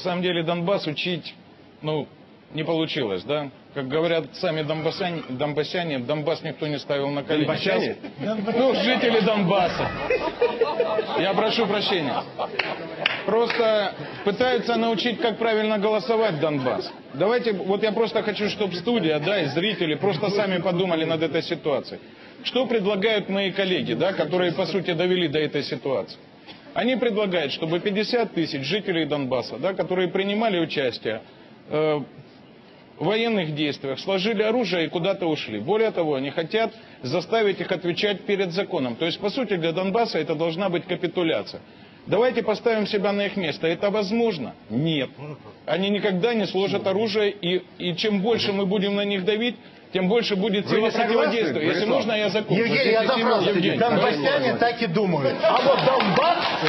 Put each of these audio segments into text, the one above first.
На самом деле Донбасс учить, ну, не получилось, да? Как говорят сами донбассяне, донбассяне Донбасс никто не ставил на колени. Донбассяне? Ну, жители Донбасса. Я прошу прощения. Просто пытаются научить, как правильно голосовать Донбасс. Давайте, вот я просто хочу, чтобы студия, да, и зрители просто сами подумали над этой ситуацией. Что предлагают мои коллеги, да, которые, по сути, довели до этой ситуации? Они предлагают, чтобы 50 тысяч жителей Донбасса, да, которые принимали участие э, в военных действиях, сложили оружие и куда-то ушли. Более того, они хотят заставить их отвечать перед законом. То есть, по сути, для Донбасса это должна быть капитуляция. Давайте поставим себя на их место. Это возможно? Нет. Они никогда не сложат оружие, и, и чем больше мы будем на них давить, тем больше будет Вы сила противодействия. Если Борислав? можно, я закончу. Евгений, я. Евгений, Донбассяне так и думают. А вот донбассы,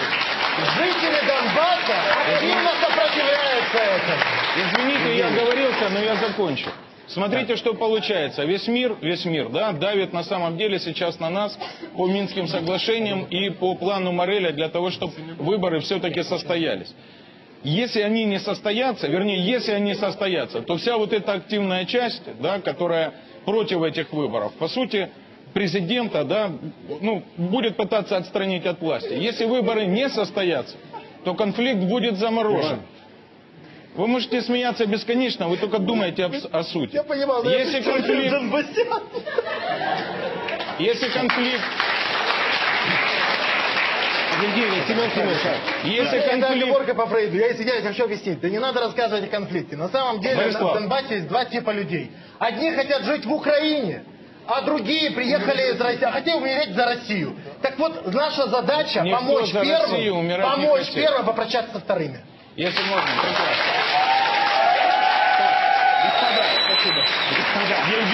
жители Донбасса активно сопротивляются этому. Извините, я оговорился, но я закончу. Смотрите, что получается. Весь мир, весь мир, да, давит на самом деле сейчас на нас по Минским соглашениям и по плану Мореля для того, чтобы выборы все-таки состоялись. Если они не состоятся, вернее, если они состоятся, то вся вот эта активная часть, да, которая против этих выборов, по сути, президента, да, ну, будет пытаться отстранить от власти. Если выборы не состоятся, то конфликт будет заморожен. Вы можете смеяться бесконечно, вы только думаете об- о, сути. Я понимал, но если это конфликт, донбассян. если конфликт, Евгений, Семен Семенович, если Это конфликт, оговорка по Фрейду. Я извиняюсь, хочу объяснить. Да не надо рассказывать о конфликте. На самом деле Борислав. на Донбассе есть два типа людей. Одни хотят жить в Украине, а другие приехали из России, а хотели умереть за Россию. Так вот, наша задача Никто помочь первым, помочь первым, попрощаться со вторыми. Если можно, прекрасно. господа, спасибо. Господа. Евгений